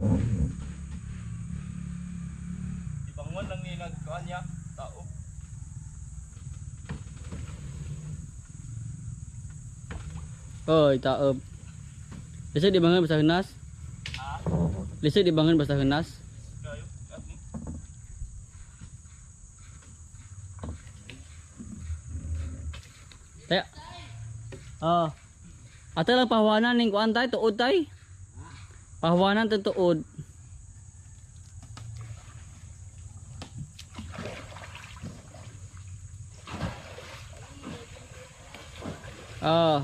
Ibangon lang ni nagkuhan niya, tao. Oy, taob. Lisod di bangun basta hunas? Ha? Lisod di bangun basta hunas? Kaya Oh. Ato lang pahuwanan ning kuan tay tuod tay. Pahuwanan to tuod. Oh.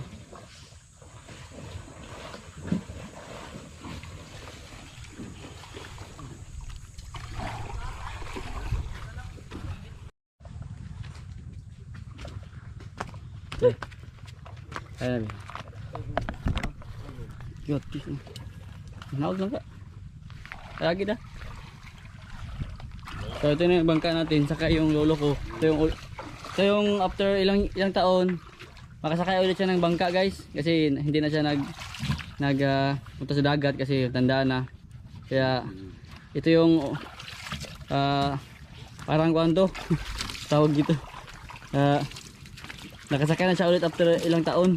Okay. Ayan. Yotis. Naog lang ka. Lagi na. So ito na yung bangka natin saka yung lolo ko. Ito yung ito yung after ilang ilang taon makasakay ulit siya ng bangka guys kasi hindi na siya nag nag ah, punta sa dagat kasi tanda na. Kaya ito yung ah parang kuanto tawag dito. Ah nakasakay na siya ulit after ilang taon.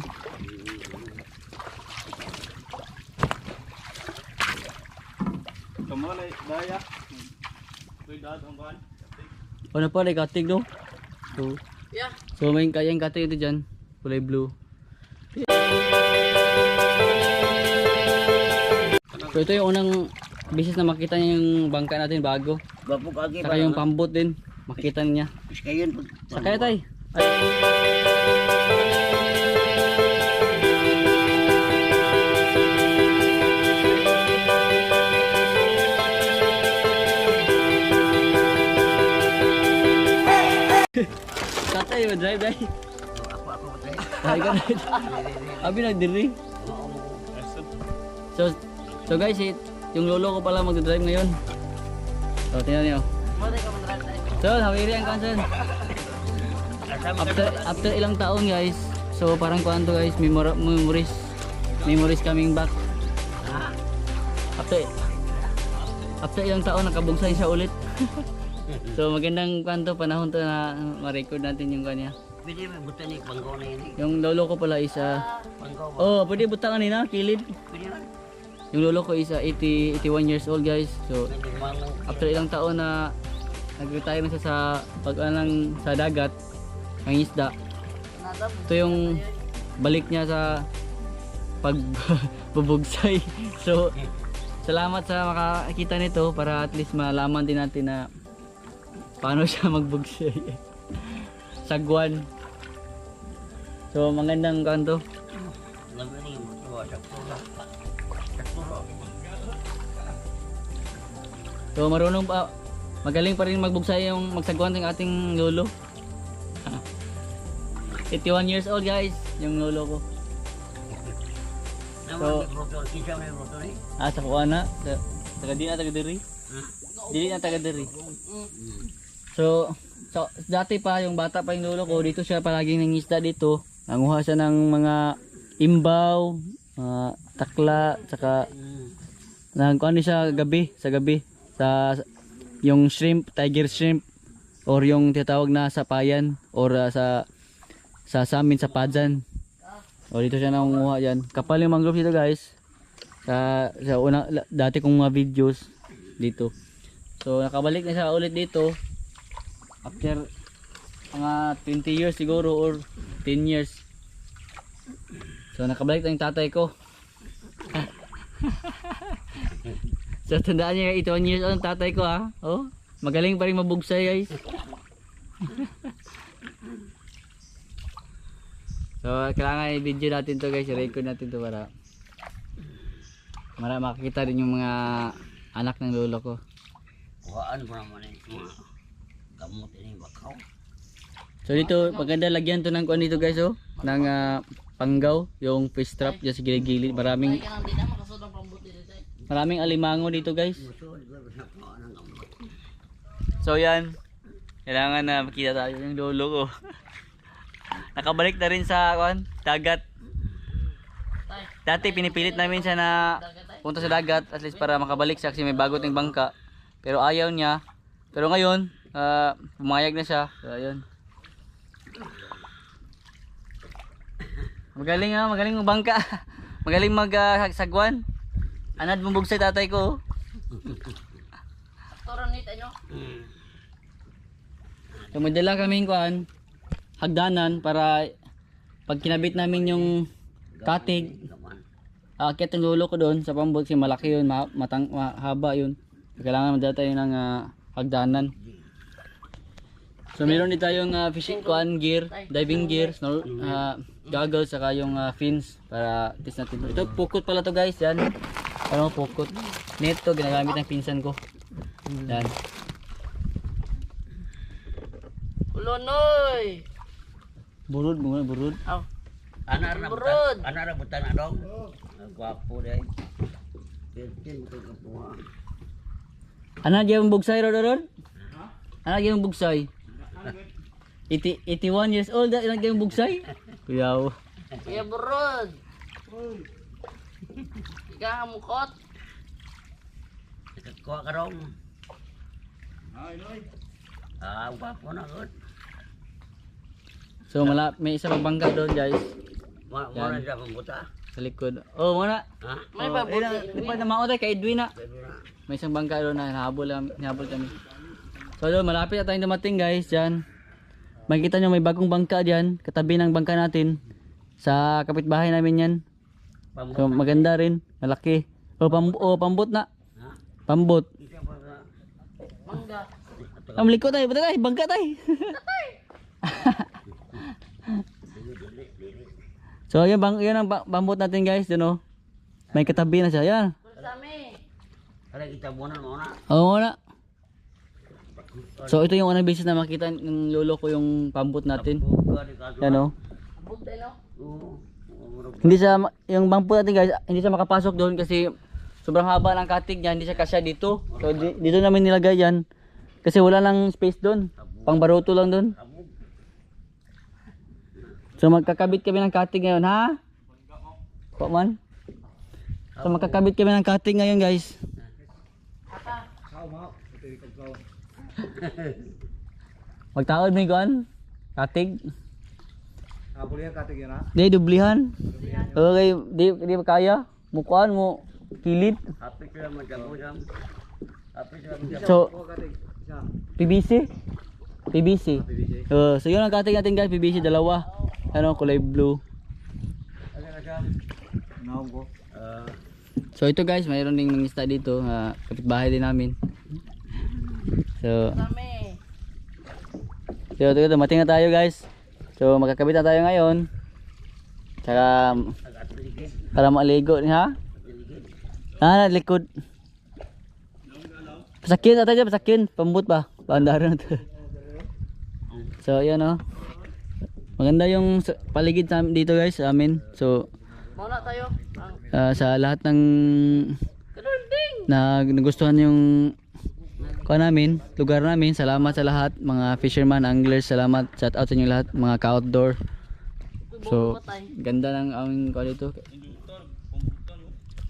Kamalay, daya. Kuy dad ang kuhan. Ano pa rin katig no? So, Yeah. so may kayang katig ito dyan. Kulay blue. So ito yung unang bisis na makita niya yung bangka natin bago. Saka yung pambot din. Makita niya. Kayon pag Sakay tay. Tatay, drive day. Ako ako patay. Ay ka na. Abi nagdiri. So, so guys, it, yung lolo ko pala magdadrive ngayon. So, tingnan niyo. Tayo. So, hawiri ang kansan. After, after ilang taon guys, so parang kuhan to guys, memor memories, memories coming back. After, after ilang taon, nakabugsay siya ulit. so magandang kuhan to, panahon to na ma-record natin yung kanya. Pwede may buta ni panggaw na yun. eh. Yung lolo ko pala is, ah, Panggaw ba? oh, pwede butangan nila, kilid. Pwede man. Yung lolo ko is ah, 80, 81 years old guys. So, after ilang taon na nag-retire na siya sa pag lang sa dagat ng isda ito yung balik niya sa pagbubugsay so salamat sa makakita nito para at least malaman din natin na paano siya magbugsay sagwan so magandang kanto so marunong pa magaling pa rin magbugsay yung magsagwan ng ating lolo 81 years old guys yung lolo ko eh. Ah, sa kuana. Sa taga di na taga diri. Dili na taga diri. So, so, dati pa yung bata pa yung lolo ko, dito siya palaging nangisda dito. Nanguha siya ng mga imbaw, mga takla, saka nagkuhan siya gabi, sa gabi sa yung shrimp, tiger shrimp or yung tinatawag na sapayan or ah, sa sa sa amin sa padjan. O dito siya nangunguha yan. Kapal yung mangrove dito guys. Sa, sa una, dati kong mga videos dito. So nakabalik na siya ulit dito. After mga 20 years siguro or 10 years. So nakabalik na yung tatay ko. so tandaan niya 81 years old ang tatay ko ha. Oh, magaling pa rin mabugsay guys. So, kailangan i-video natin to guys, i-record natin to para para makikita din yung mga anak ng lolo ko. Kuhaan ko naman eh. Gamot ini bakaw. So dito, maganda lagyan to ng kuan dito guys oh, ng ah, panggaw, yung fish trap dyan sa gilid-gilid. Maraming maraming alimango dito guys. Ba? Gamot. So yan, kailangan na makita tayo yung lolo ko. Nakabalik na rin sa kuan, dagat. Dati pinipilit namin siya na punta sa dagat at least para makabalik siya kasi may bago ting bangka. Pero ayaw niya. Pero ngayon, ah, pumayag na siya. So, ayun. Magaling ah, magaling ang bangka. Magaling mag ah, sagwan. Anad mo bugsay tatay ko. oh. Toro ni tayo. Hmm. So may dala kaming kuan hagdanan para pag kinabit namin yung katig, aakyat yung lulo ko doon sa pambot kasi malaki yun, ma- matang, mahaba yun. Kailangan madala tayo ng ah, hagdanan. So meron din tayong ah, fishing kuan gear, diving gear, snorkel, ah, goggles, saka yung ah, fins para test natin. Ito pukot pala to guys, yan. Ano pukot? Net to, ginagamit ng pinsan ko. Yan. Ulonoy. Burud, muna burud. Aw. Anak na Burod. butan. Anak na butan na dong. Ang Gwapo dahil. Tintin ko ka po. Ano yung bugsay ro ron? Ano yung bugsay? Iti 81 years old ano yung bugsay? Kuyaw. Kuya Burod. Ika mukot. Nakakuha ka dong. Ah, gwapo na good. So mala may isa pang bangka doon guys Mo mo na siya pambuta. sa likod. Oh, muna. Ha? May oh, babuti. eh, na- Di pa na maotay kay Edwin na. Na. May isang bangka doon na hinahabol kami, hinahabol kami. So doon, malapit na tayong dumating guys diyan. Makikita nyo may bagong bangka diyan, katabi ng bangka natin. Sa kapitbahay namin yan. So maganda rin, malaki. Oh, pam oh, pambot na. Pambot. Am liko tayo, bata tayo, bangka tayo. so yan bang yan ang bambot natin guys, dun oh. May katabi na siya. Yan. Kaya kita muna muna. Oo na. So ito yung unang beses na makita ng lolo ko yung pambot natin. Yan oh. Oo. Hindi siya yung bambot natin guys, hindi siya makapasok doon kasi sobrang haba ng katig niya, hindi siya kasya dito. So di- dito namin nilagay yan. Kasi wala lang space doon. Pang baruto lang doon. So magkakabit kami ng cutting ngayon, ha? Po man. So magkakabit kami ng cutting ngayon, guys. Magtaod mi kon. Katig. Apol yan katig yan ha? Di dublihan. Okay, di di ba kaya? Mukuan mo kilit. Happy sila magkabo jam. Happy sila magkabo. So katig. PVC. PVC. Uh, so yun ang cutting natin guys, PVC dalawa. Ano, kulay blue. Ah, So ito guys, mayroon ding mangisda dito, uh, kapitbahay din namin. So, so ito, dumating na tayo guys. So magkakabit na tayo ngayon. Tsaka para maligo ha? Ah, likod. Pasakin ata dyan, pasakin. Pambut ba? Paandaran na to. So yan oh. Maganda yung paligid dito guys amin. So Mauna tayo. Ah, sa lahat ng na nagustuhan yung kuha namin, lugar namin. Salamat sa lahat, mga fisherman, anglers, salamat. Shout out sa inyo lahat, mga ka-outdoor. So, ganda ng aming kuha dito.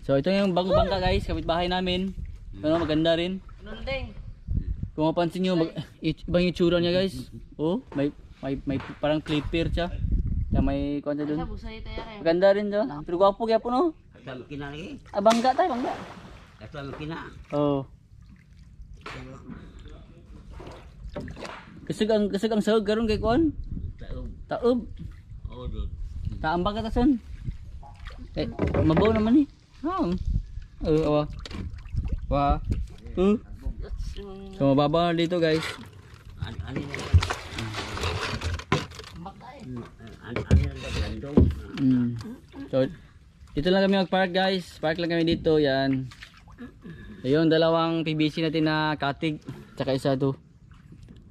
So, ito yung bagong bangka guys, kapitbahay namin. Ano, maganda rin. Kung mapansin nyo, mag, ibang yung tsura niya guys. Oh, may, may, may parang clipper siya. Kaya may busay tayo kayo. Maganda rin siya. Pero gwapo kaya po no. Kasama kina lagi. Ah, bangga tayo, bangga. Kasama kina. Oh. Kusog ang kusog ang sahog karon kay kuan. Taob. Taob. Oo, doon. Taambag ka tason. Eh, mabaw naman eh. Ha. Oh, awa. Wa. Uh. So mababa na dito guys. Ano ano na ano ano na. Mm. So dito lang kami mag-park guys. Park lang kami dito, yan. Ayun, dalawang PVC natin na katig. Tsaka isa to.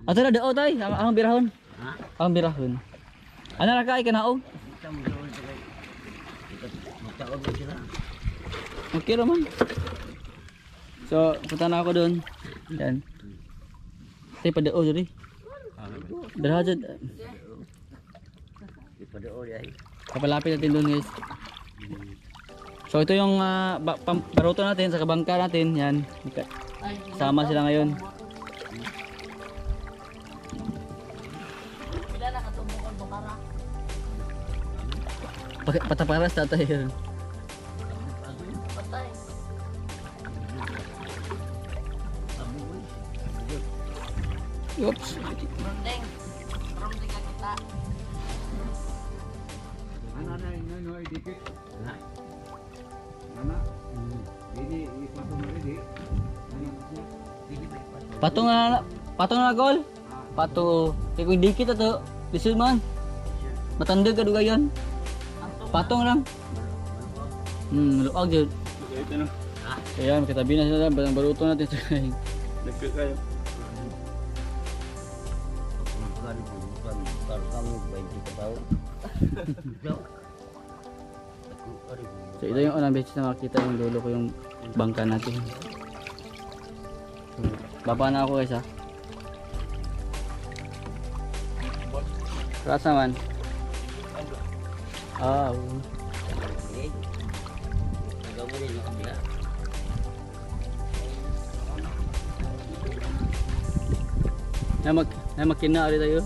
Ato na, dao tay. Ang ang birahon. Ha? Ang birahon. Ano na kay kanaog? Okay naman. So, punta na ako doon. Yan. Tay pa dao diri. Dara jud. Ipadoon ay. Kapalapit natin doon guys. So ito yung ah, ba- baruto natin sa kabangka natin. Yan. Sama sila ngayon. Sila nakatubukon bukara. Pa- Pataparas tatay. Patay. Oops. Rondeng ka kita. Ano na ino ino idikit. Na. Patong na patong na gol. Pato. Kaya kung dikit ito. Lisul man. Matanda ka dugayan. Patong lang. Hmm, luag yun. Ayan, katabi na sila. Batang baruto natin sa kain. Bukan, bukan. Kalau kamu 20 ke tahun. Jauh. Aku hari So ito yung unang beses na makita yung dulo ko yung bangka natin. Baba na ako guys ha. Rasa man. Ah, oo. ini. Agak boleh nak ambil. na mag na magkina ulit tayo.